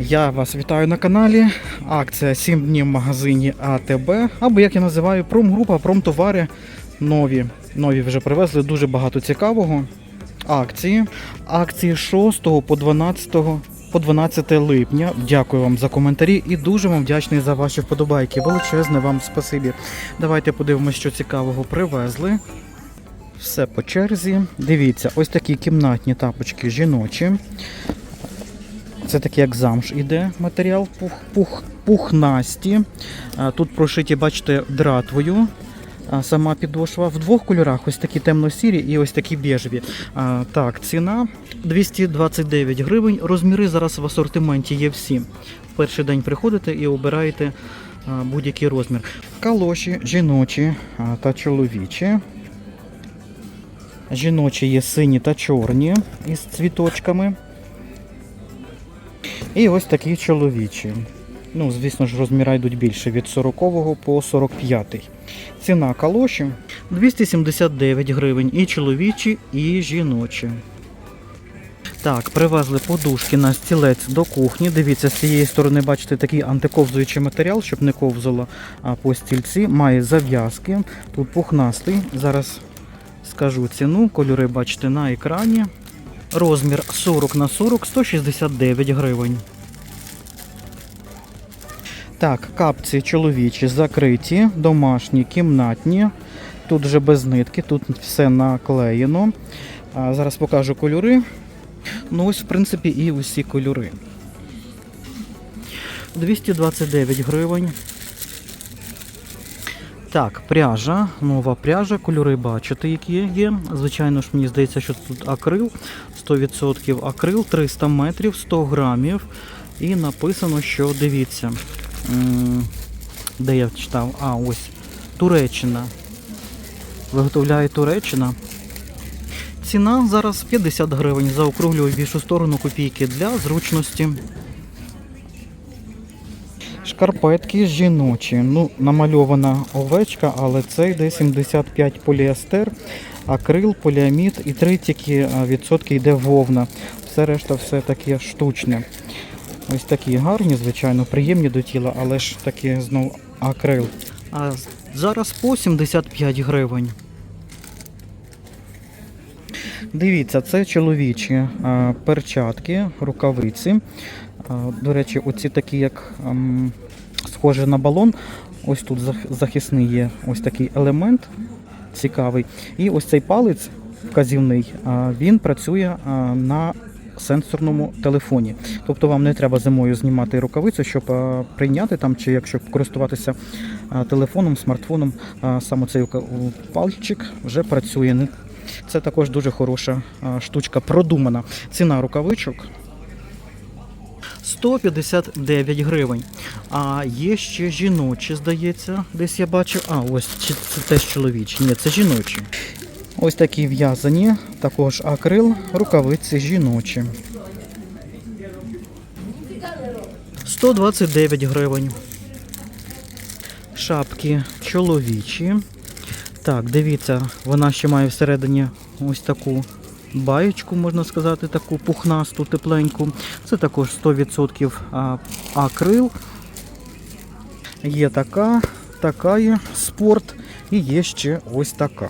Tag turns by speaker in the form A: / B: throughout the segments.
A: Я вас вітаю на каналі. Акція 7 днів в магазині АТБ. Або як я називаю, промгрупа, промтовари нові. Нові вже привезли дуже багато цікавого. Акції. Акції 6 по 12 по 12 липня. Дякую вам за коментарі і дуже вам вдячний за ваші вподобайки. Величезне вам спасибі. Давайте подивимося, що цікавого привезли. Все по черзі. Дивіться, ось такі кімнатні тапочки жіночі. Це такий як замш іде матеріал пух, пух, пухнасті. Тут прошиті, бачите, дратвою. Сама підошва в двох кольорах, ось такі темно-сірі і ось такі біжеві. А, так, ціна 229 гривень. Розміри зараз в асортименті є всі. В перший день приходите і обираєте будь-який розмір. Калоші жіночі та чоловічі. Жіночі є сині та чорні із цвіточками. І ось такі чоловічі. Ну, звісно ж, розміри йдуть більше від 40 по 45. Ціна калоші 279 гривень. І чоловічі, і жіночі. Так, привезли подушки на стілець до кухні. Дивіться, з цієї сторони, бачите, такий антиковзуючий матеріал, щоб не ковзало по стільці. Має зав'язки. Тут пухнастий. Зараз скажу ціну. Кольори бачите на екрані. Розмір 40 на 40 169 гривень. Так, капці чоловічі закриті, домашні, кімнатні. Тут вже без нитки, тут все наклеєно. А, зараз покажу кольори. Ну ось, в принципі, і усі кольори. 229 гривень. Так, пряжа, нова пряжа, кольори бачите, які є. Звичайно ж, мені здається, що тут акрил, 100% акрил, 300 метрів, 100 грамів. І написано, що дивіться, де я читав, а ось Туреччина. Виготовляє Туреччина. Ціна зараз 50 гривень. Заокруглюю в більшу сторону копійки для зручності. Шкарпетки жіночі. Ну, намальована овечка, але це йде 75 поліестер, акрил, поліамід і 3 тільки відсотки йде вовна. Все решта все таке штучне. Ось такі гарні, звичайно, приємні до тіла, але ж такі знову акрил. А зараз по 75 гривень. Дивіться, це чоловічі а, перчатки, рукавиці. А, До речі, оці такі, як ем, схоже на балон. Ось тут захисний є ось такий елемент цікавий. І ось цей палець вказівний, він працює на сенсорному телефоні. Тобто вам не треба зимою знімати рукавицю, щоб прийняти там, чи якщо користуватися телефоном, смартфоном, саме цей пальчик вже працює. Це також дуже хороша штучка, продумана. Ціна рукавичок 159 гривень. А є ще жіночі, здається, десь я бачив. А, ось чи це теж чоловічі. Ні, це жіночі. Ось такі в'язані, також акрил, рукавиці жіночі. 129 гривень. Шапки чоловічі. Так, дивіться, вона ще має всередині ось таку баєчку, можна сказати, таку пухнасту, тепленьку. Це також 100% акрил. Є така, така є спорт і є ще ось така.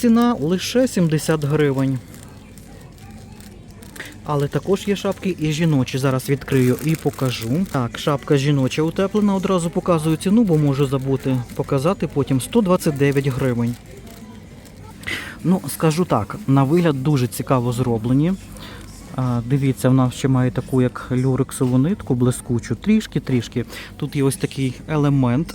A: Ціна лише 70 гривень. Але також є шапки і жіночі. Зараз відкрию і покажу. Так, шапка жіноча утеплена. Одразу показую ціну, бо можу забути показати потім 129 гривень. Ну, скажу так, на вигляд дуже цікаво зроблені. Дивіться, вона ще має таку як люрексову нитку, блискучу, трішки-трішки. Тут є ось такий елемент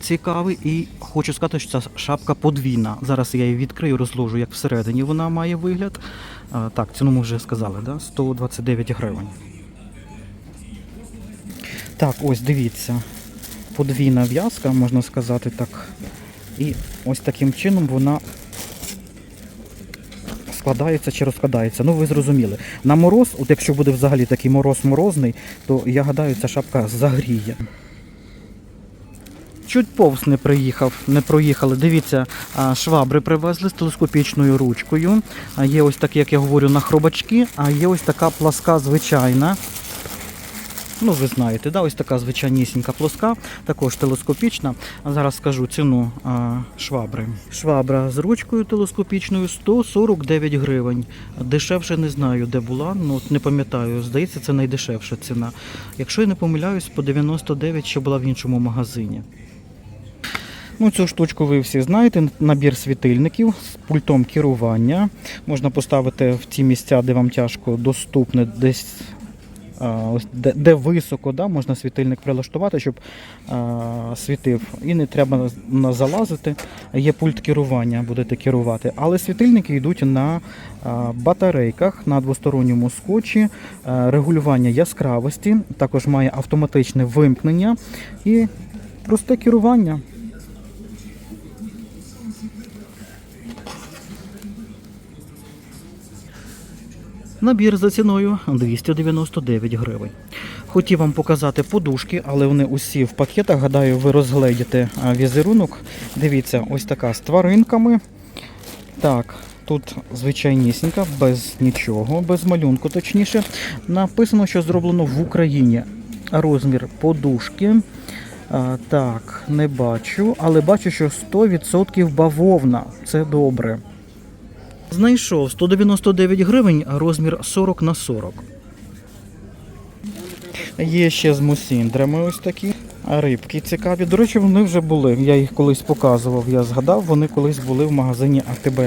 A: цікавий, і хочу сказати, що ця шапка подвійна. Зараз я її відкрию, розложу, як всередині вона має вигляд. Так, ціну ми вже сказали, да? 129 гривень. Так, ось дивіться. Подвійна в'язка, можна сказати так. І ось таким чином вона складається чи розкладається. Ну ви зрозуміли. На мороз, от якщо буде взагалі такий мороз морозний, то я гадаю, ця шапка загріє. Чуть повз не приїхав, не проїхали. Дивіться, швабри привезли з телескопічною ручкою. Є ось такі, як я говорю, на хробачки, а є ось така пласка звичайна. Ну, ви знаєте, да? ось така звичайнісінька плоска, також телескопічна. Зараз скажу ціну а, швабри. Швабра з ручкою телескопічною 149 гривень. Дешевше не знаю, де була, ну не пам'ятаю. Здається, це найдешевша ціна. Якщо я не помиляюсь, по 99 ще була в іншому магазині. Ну, цю штучку ви всі знаєте. Набір світильників з пультом керування. Можна поставити в ті місця, де вам тяжко доступне, десь ось де, де високо, да, можна світильник прилаштувати, щоб а, світив. І не треба на, залазити. Є пульт керування, будете керувати. Але світильники йдуть на а, батарейках на двосторонньому скотчі, а, регулювання яскравості, також має автоматичне вимкнення і просте керування. Набір за ціною 299 гривень. Хотів вам показати подушки, але вони усі в пакетах. Гадаю, ви розгледіте візерунок. Дивіться, ось така з тваринками. Так, тут звичайнісінька, без нічого, без малюнку, точніше. Написано, що зроблено в Україні. Розмір подушки. А, так, не бачу, але бачу, що 100% бавовна. Це добре. Знайшов 199 гривень, розмір 40 на 40. Є ще з мусіндрами ось такі. А рибки цікаві. До речі, вони вже були. Я їх колись показував, я згадав, вони колись були в магазині АТБ.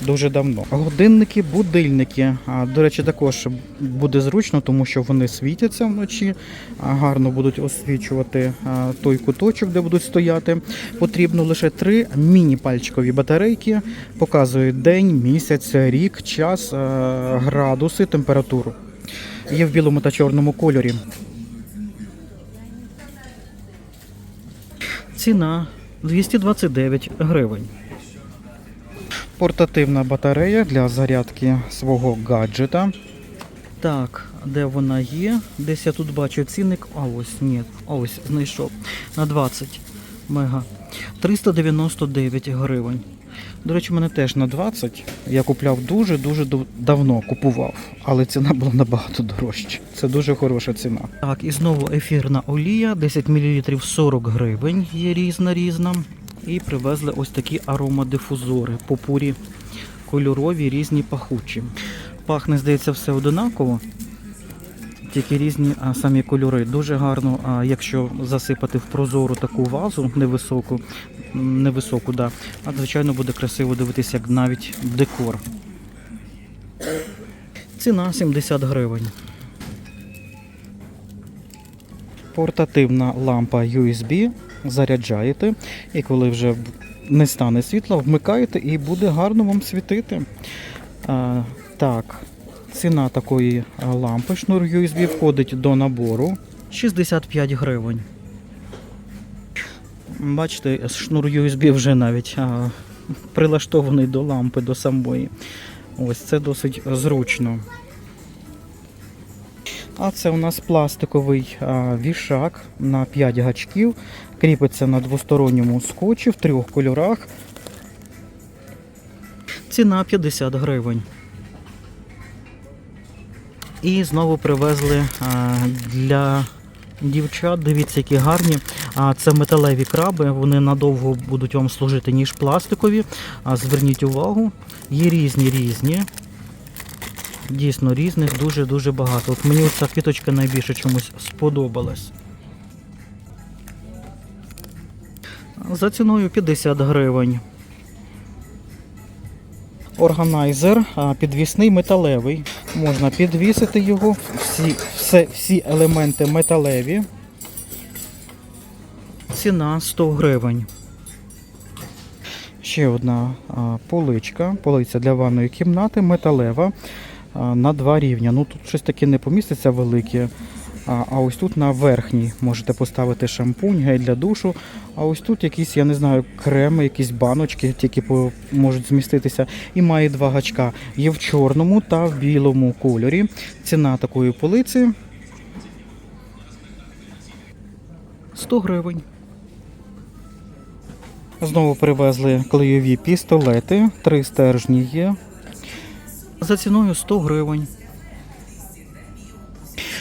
A: Дуже давно. Годинники, будильники. До речі, також буде зручно, тому що вони світяться вночі, гарно будуть освічувати той куточок, де будуть стояти. Потрібно лише три міні-пальчикові батарейки. Показують день, місяць, рік, час, градуси, температуру. Є в білому та чорному кольорі. Ціна 229 гривень. Портативна батарея для зарядки свого гаджета. Так, де вона є? Десь я тут бачу цінник. А ось ні. Ось знайшов. На 20 мега. 399 гривень. До речі, мене теж на 20. Я купляв дуже-дуже давно купував, але ціна була набагато дорожча. Це дуже хороша ціна. Так, і знову ефірна олія, 10 мл 40 гривень, є різна різна. І привезли ось такі аромадифузори, попурі кольорові, різні пахучі. Пахне, здається, все одинаково. Тільки різні а, самі кольори. Дуже гарно, а, якщо засипати в прозору таку вазу невисоку, невисоку, да. А звичайно буде красиво дивитися, як навіть декор. Ціна 70 гривень. Портативна лампа USB. Заряджаєте, і коли вже не стане світла, вмикаєте і буде гарно вам світити. Так, ціна такої лампи шнур USB входить до набору 65 гривень. Бачите, шнур USB вже навіть а, прилаштований до лампи, до самої. Ось це досить зручно. А це у нас пластиковий вішак на 5 гачків. Кріпиться на двосторонньому скотчі в трьох кольорах. Ціна 50 гривень. І знову привезли для дівчат. Дивіться, які гарні. Це металеві краби. Вони надовго будуть вам служити, ніж пластикові. Зверніть увагу, є різні різні. Дійсно різних дуже-дуже багато. От мені ця квіточка найбільше чомусь сподобалась. За ціною 50 гривень. Органайзер підвісний металевий. Можна підвісити його, всі, все, всі елементи металеві. Ціна 100 гривень. Ще одна поличка, полиця для ванної кімнати, металева на два рівня. Ну тут щось таке не поміститься велике. А, ось тут на верхній можете поставити шампунь, гель для душу. А ось тут якісь, я не знаю, креми, якісь баночки, тільки можуть зміститися. І має два гачка. Є в чорному та в білому кольорі. Ціна такої полиці 100 гривень. Знову привезли клейові пістолети, три стержні є. За ціною 100 гривень.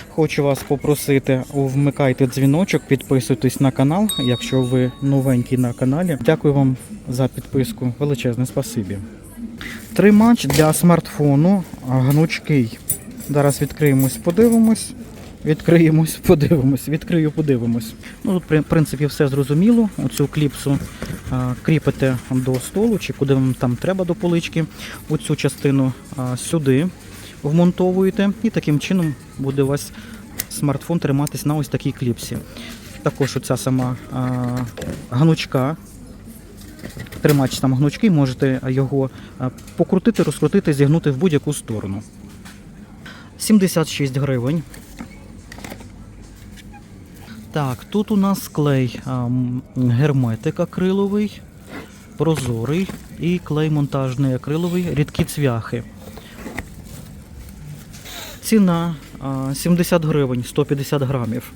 A: Хочу вас попросити, вмикайте дзвіночок, підписуйтесь на канал, якщо ви новенький на каналі. Дякую вам за підписку. Величезне спасибі. Тримач для смартфону гнучкий. Зараз відкриємось, подивимось. Відкриємось, подивимось, відкрию, подивимось. Ну тут, в принципі, все зрозуміло. Оцю кліпсу а, кріпите до столу, чи куди вам там треба до полички. Оцю частину а, сюди вмонтовуєте, і таким чином буде у вас смартфон триматись на ось такій кліпсі. Також оця сама а, гнучка. Тримач там гнучкий, можете його покрутити, розкрутити, зігнути в будь-яку сторону. 76 гривень. Так, тут у нас клей а, герметик акриловий, прозорий і клей монтажний акриловий, рідкі цвяхи. Ціна а, 70 гривень, 150 грамів.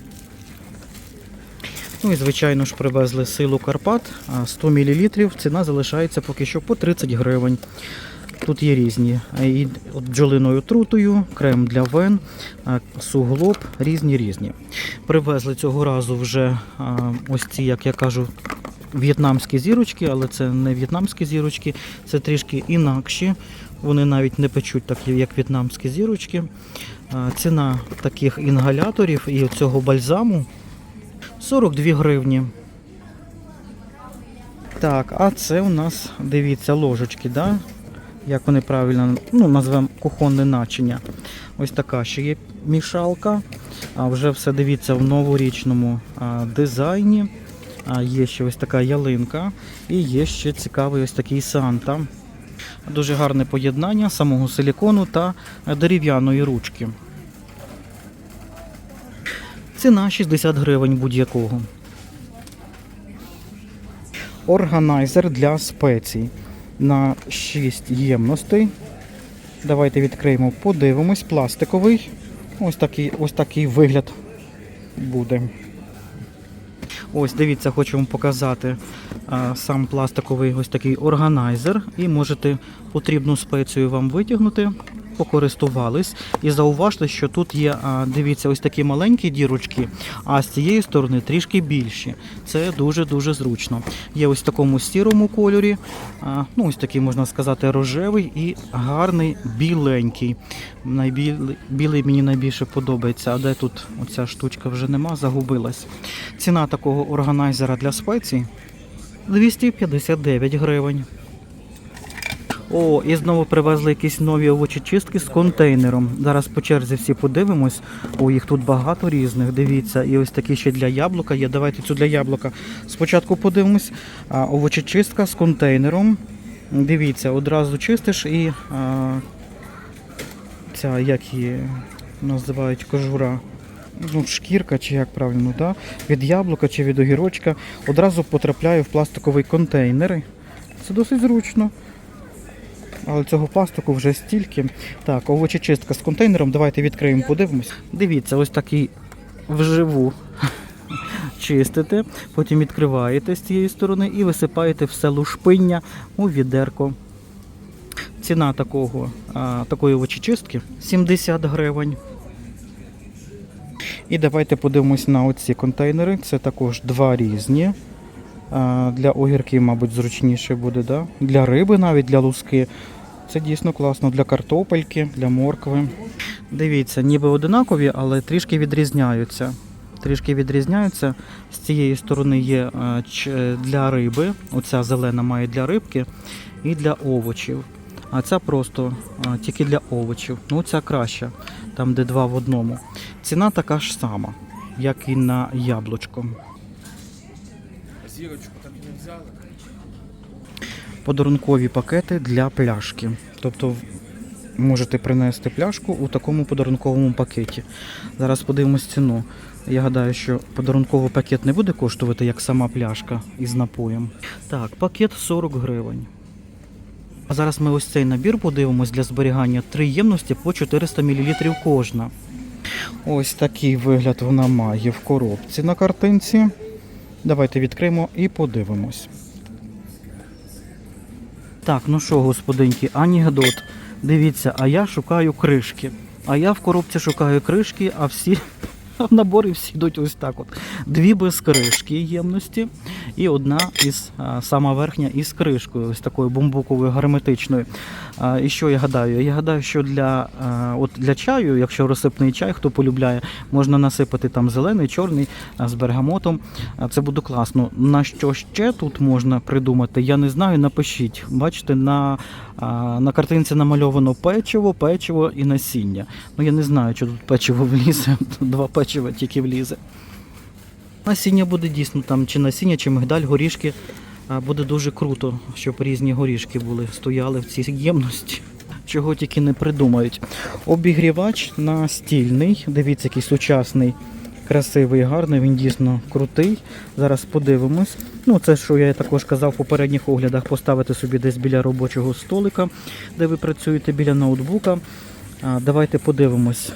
A: Ну і звичайно ж привезли силу Карпат, а, 100 мл. Ціна залишається поки що по 30 гривень. Тут є різні. І бджолиною трутою, крем для вен, суглоб, різні різні. Привезли цього разу вже ось ці, як я кажу, в'єтнамські зірочки, але це не в'єтнамські зірочки, це трішки інакші. Вони навіть не печуть так, як в'єтнамські зірочки. Ціна таких інгаляторів і цього бальзаму 42 гривні. Так, а це у нас, дивіться, ложечки, да? Як вони правильно ну, назвемо кухонне начиня. Ось така ще є мішалка. А вже все дивіться в новорічному а, дизайні. А, є ще ось така ялинка. І є ще цікавий ось такий Санта. Дуже гарне поєднання самого силікону та дерев'яної ручки. Ціна 60 гривень будь-якого. Органайзер для спецій на 6 ємностей. Давайте відкриємо, подивимось. Пластиковий. Ось такий, ось такий вигляд буде. Ось, дивіться, хочу вам показати а, сам пластиковий ось такий органайзер. І можете потрібну спецію вам витягнути, покористувались. І зауважте, що тут є, дивіться, ось такі маленькі дірочки, а з цієї сторони трішки більші. Це дуже-дуже зручно. Є ось в такому сірому кольорі, ну ось такий, можна сказати, рожевий і гарний біленький. Найбілий, білий мені найбільше подобається, а де тут оця штучка вже нема, загубилась. Ціна такого органайзера для спецій 259 гривень. О, і знову привезли якісь нові овочечистки з контейнером. Зараз по черзі всі подивимось. О, їх тут багато різних. Дивіться, і ось такі ще для яблука є. Давайте цю для яблука спочатку подивимось. А, овочечистка з контейнером. Дивіться, одразу чистиш і а, ця, як її називають, кожура. Ну, шкірка, чи як правильно, да? від яблука чи від огірочка одразу потрапляє в пластиковий контейнер. Це досить зручно. Але цього пластику вже стільки. Так, овочечистка з контейнером. Давайте відкриємо, подивимось. Дивіться, ось такий вживу чистите, потім відкриваєте з цієї сторони і висипаєте все лушпиння у відерко. Ціна такого, а, такої овочечистки 70 гривень. І давайте подивимось на оці контейнери. Це також два різні. А, Для огірків, мабуть, зручніше буде, да? для риби навіть, для луски. Це дійсно класно для картопельки, для моркви. Дивіться, ніби одинакові, але трішки відрізняються. Трішки відрізняються. З цієї сторони є е, для риби. Оця зелена має для рибки і для овочів. А ця просто е, тільки для овочів. Ну, ця краща, там де два в одному. Ціна така ж сама, як і на яблучко.
B: Зірочку так не взяли.
A: подарункові пакети для пляшки. Тобто можете принести пляшку у такому подарунковому пакеті. Зараз подивимось ціну. Я гадаю, що подарунковий пакет не буде коштувати як сама пляшка із напоєм. Так, пакет 40 гривень. А зараз ми ось цей набір подивимось для зберігання три ємності по 400 мл кожна. Ось такий вигляд вона має в коробці на картинці. Давайте відкриємо і подивимось. Так, ну що, господинки, анекдот. Дивіться, а я шукаю кришки. А я в коробці шукаю кришки, а всі набори всі йдуть ось так. от. Дві без кришки ємності, і одна із сама верхня із кришкою, ось такою бамбуковою герметичною. І що я гадаю? Я гадаю, що для, от для чаю, якщо розсипний чай, хто полюбляє, можна насипати там зелений, чорний з бергамотом. Це буде класно. На що ще тут можна придумати? Я не знаю. Напишіть. Бачите, на, на картинці намальовано печиво, печиво і насіння. Ну я не знаю, чи тут печиво влізе. Два печива тільки влізе. Насіння буде дійсно там, чи насіння, чи мигдаль, горішки. Буде дуже круто, щоб різні горішки були, стояли в цій ємності. Чого тільки не придумають. Обігрівач настільний. Дивіться, який сучасний, красивий, гарний. Він дійсно крутий. Зараз подивимось. Ну, це, що я також казав в попередніх оглядах, поставити собі десь біля робочого столика, де ви працюєте біля ноутбука. Давайте подивимось.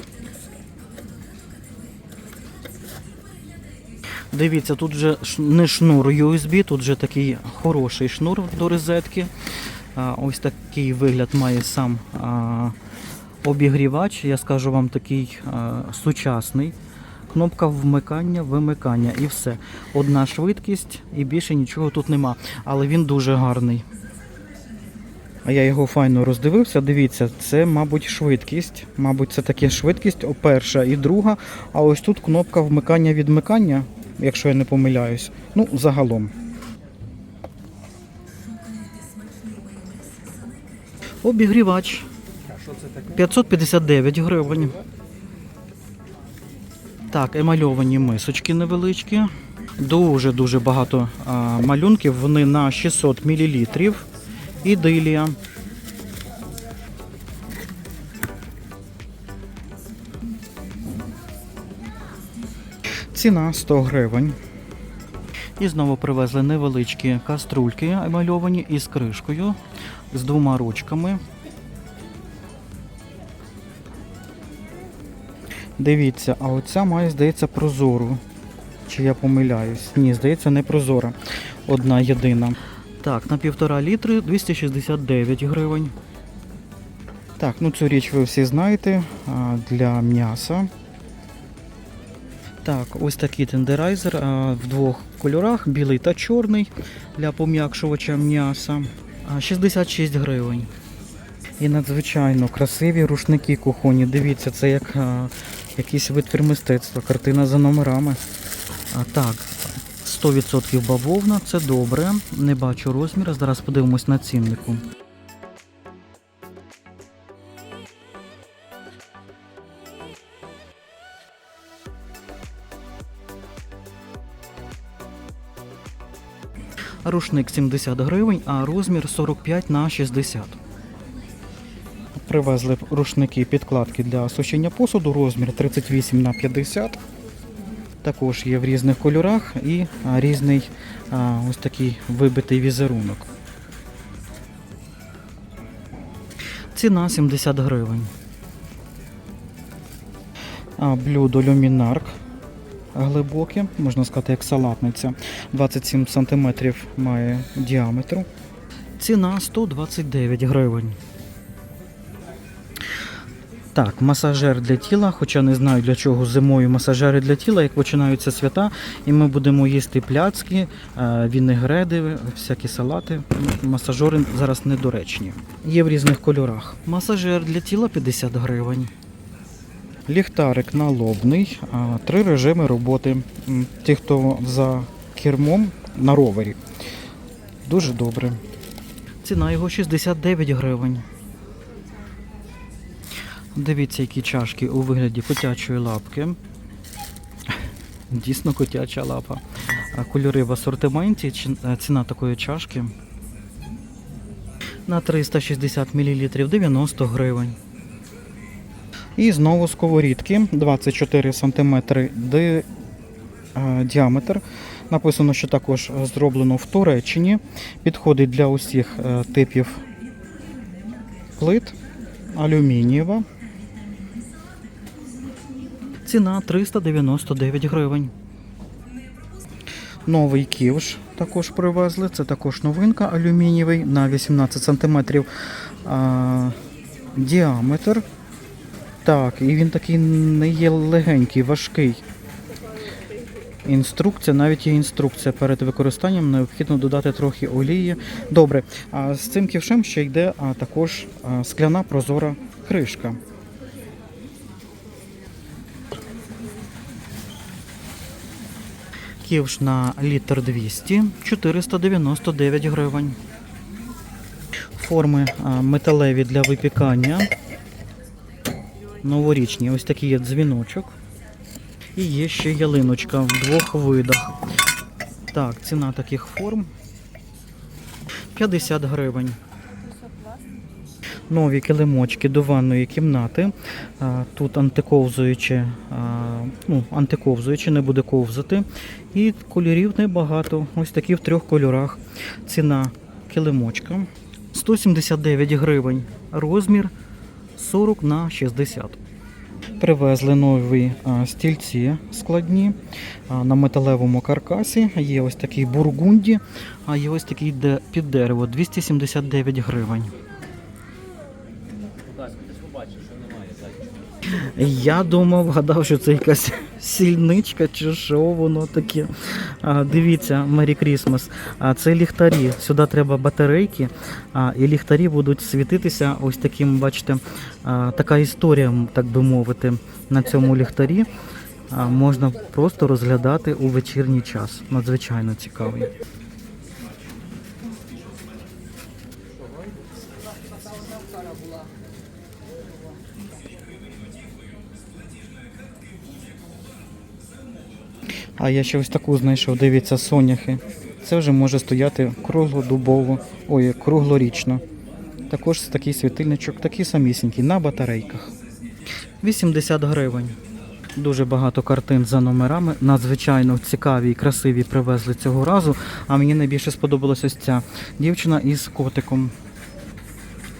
A: Дивіться, тут вже не шнур USB, тут вже такий хороший шнур до розетки. Ось такий вигляд має сам обігрівач. Я скажу вам такий сучасний. Кнопка вмикання, вимикання і все. Одна швидкість і більше нічого тут нема. Але він дуже гарний. А я його файно роздивився. Дивіться, це, мабуть, швидкість. Мабуть, це таке швидкість, перша і друга. А ось тут кнопка вмикання-відмикання, якщо я не помиляюсь. Ну, загалом. Обігрівач. 559 гривень. Так, емальовані мисочки невеличкі. Дуже-дуже багато а, малюнків. Вони на 600 мл. Ідилія. Ціна 100 гривень. І знову привезли невеличкі каструльки емальовані із кришкою, з двома ручками. Дивіться, а оця має, здається, прозору. Чи я помиляюсь? Ні, здається, не прозора. Одна єдина. Так, на півтора літри 269 гривень. Так, ну цю річ ви всі знаєте для м'яса. Так, ось такий тендерайзер в двох кольорах, білий та чорний для пом'якшувача м'яса. А, 66 гривень. І надзвичайно красиві рушники кухонні. Дивіться, це як а, якийсь витвір мистецтва, картина за номерами. А, так, 100% бавовна, це добре. Не бачу розміру. Зараз подивимось на ціннику. Рушник 70 гривень, а розмір 45 на 60. Привезли рушники підкладки для сушіння посуду, розмір 38 на 50. Також є в різних кольорах і різний ось такий вибитий візерунок. Ціна 70 гривень. Блюдо люмінарк глибоке, можна сказати, як салатниця. 27 см має діаметру. Ціна 129 гривень. Так, масажер для тіла, хоча не знаю для чого зимою масажери для тіла, як починаються свята, і ми будемо їсти пляцки, е, вінегреди, всякі салати. Масажери зараз недоречні. Є в різних кольорах. Масажер для тіла 50 гривень. Ліхтарик налобний, три режими роботи. Ті, хто за кермом на ровері. Дуже добре. Ціна його 69 гривень. Дивіться, які чашки у вигляді котячої лапки. Дійсно котяча лапа. Кольори в асортименті. Е, Ціна такої чашки на 360 мл 90 гривень. І знову сковорідки 24 см е, діаметр. Написано, що також зроблено в Туреччині. Підходить для усіх е, типів плит. Алюмінієва. Ціна 399 гривень. Новий ківш також привезли. Це також новинка алюмінієвий на 18 см а, діаметр. Так, і він такий не є легенький, важкий. Інструкція, навіть є інструкція перед використанням, необхідно додати трохи олії. Добре, а з цим ківшем ще йде а, також скляна прозора кришка. Ківш на літр 200, 499 гривень. Форми металеві для випікання. Новорічні, ось такий є дзвіночок. І є ще ялиночка в двох видах. Так, ціна таких форм 50 гривень. Нові килимочки до ванної кімнати. Тут антиковзуючі, ну, антиковзуючі, не буде ковзати. І кольорів небагато. Ось такі в трьох кольорах. Ціна килимочка 179 гривень. Розмір 40 на 60. Привезли нові стільці складні на металевому каркасі. Є ось такий бургунді, а є ось такий під дерево 279 гривень. Я думав, гадав, що це якась сільничка чи що воно таке. А, дивіться, Merry Christmas. А це ліхтарі. Сюди треба батарейки, а, і ліхтарі будуть світитися ось таким, бачите, а, така історія, так би мовити, на цьому ліхтарі. А, можна просто розглядати у вечірній час. Надзвичайно цікавий. А я ще ось таку знайшов, дивіться, соняхи. Це вже може стояти круглодубово, ой, круглорічно. Також такий світильничок, такий самісінький, на батарейках. 80 гривень. Дуже багато картин за номерами. Надзвичайно цікаві і красиві привезли цього разу. А мені найбільше сподобалась ось ця дівчина із котиком.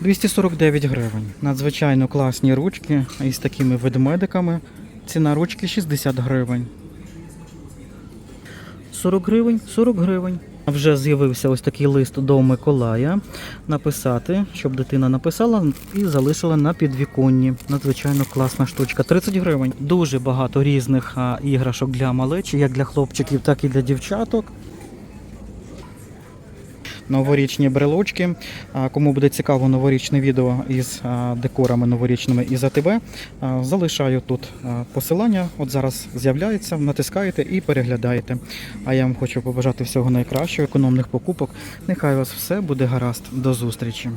A: 249 гривень. Надзвичайно класні ручки із такими ведмедиками. Ціна ручки 60 гривень. 40 гривень, 40 гривень. Вже з'явився ось такий лист до Миколая написати, щоб дитина написала і залишила на підвіконні. Надзвичайно класна штучка. 30 гривень. Дуже багато різних іграшок для малечі, як для хлопчиків, так і для дівчаток. Новорічні брелочки. Кому буде цікаво новорічне відео із декорами новорічними із АТБ, залишаю тут посилання. От зараз з'являється, натискаєте і переглядаєте. А я вам хочу побажати всього найкращого, економних покупок. Нехай у вас все буде гаразд. До зустрічі.